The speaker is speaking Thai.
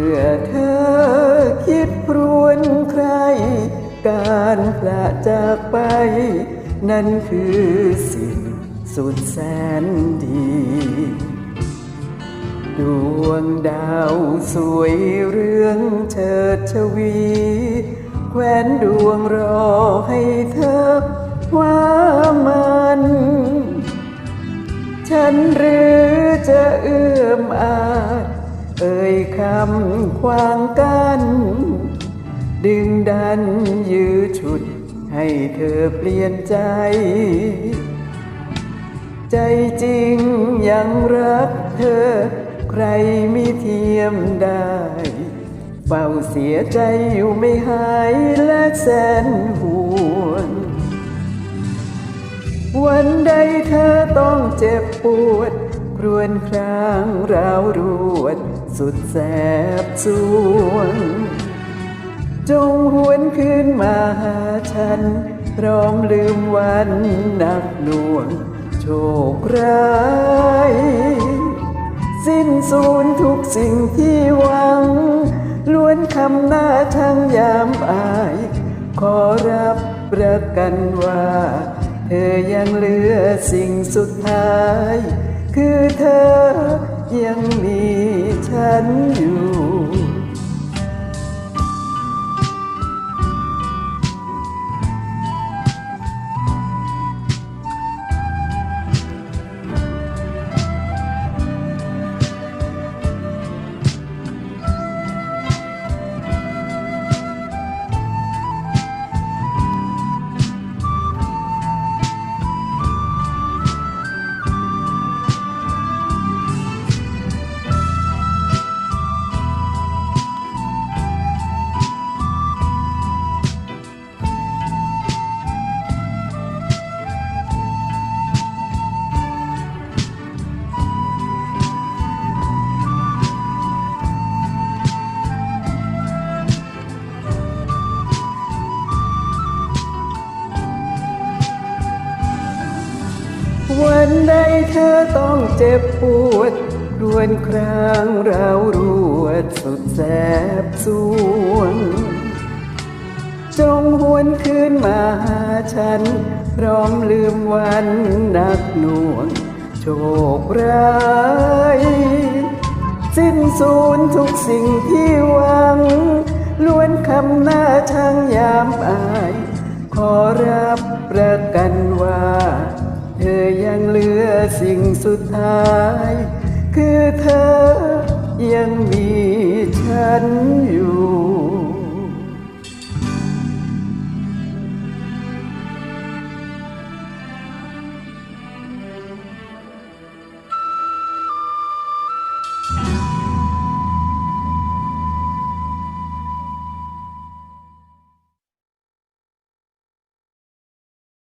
มื่อเธอคิดพรวนใคร การพละจากไป นั่นคือสิ่งสุดแสนดี ดวงดาวสวยเรื่องเชิดชวี แควนดวงรอให้เธอว่ามัน ฉันเรื เอ่ยคำควางกัน ดึงดันยื้อฉุด ให้เธอเปลี่ยนใจ ใจจริงยังรักเธอ ใครไม่เทียมได้เฝ้าเสียใจอยู่ไม่หายและแสนห่วงวันใดเธอต้องเจ็บปวดครวญครางราวรวด สุดแสบสวง จงหวนคืนมาหาฉัน พร้อมลืมวันหนักหน่วง โชคร้าย สิ้นสูญทุกสิ่งที่หวัง ล้วนคำหน้าทางยามอาย ขอรับประกันว่า เธอยังเหลือสิ่งสุดท้าย คือเธอยังมี ฉันอยู่ นใดเธอต้องเจ็บปวดรวนครางราวรวดสุดแสบสวง จงหวนคืนมาหาฉัน พร้อมลืมวันนักหน่วง โชคร้ายสิ้นสูญทุกสิ่งที่หวัง ล้วนคำหน้าทางยามอาย ขอรับประกันว่า อยังเหลือสิ่งสุดท้าย คือเธอยังมีฉันอยู่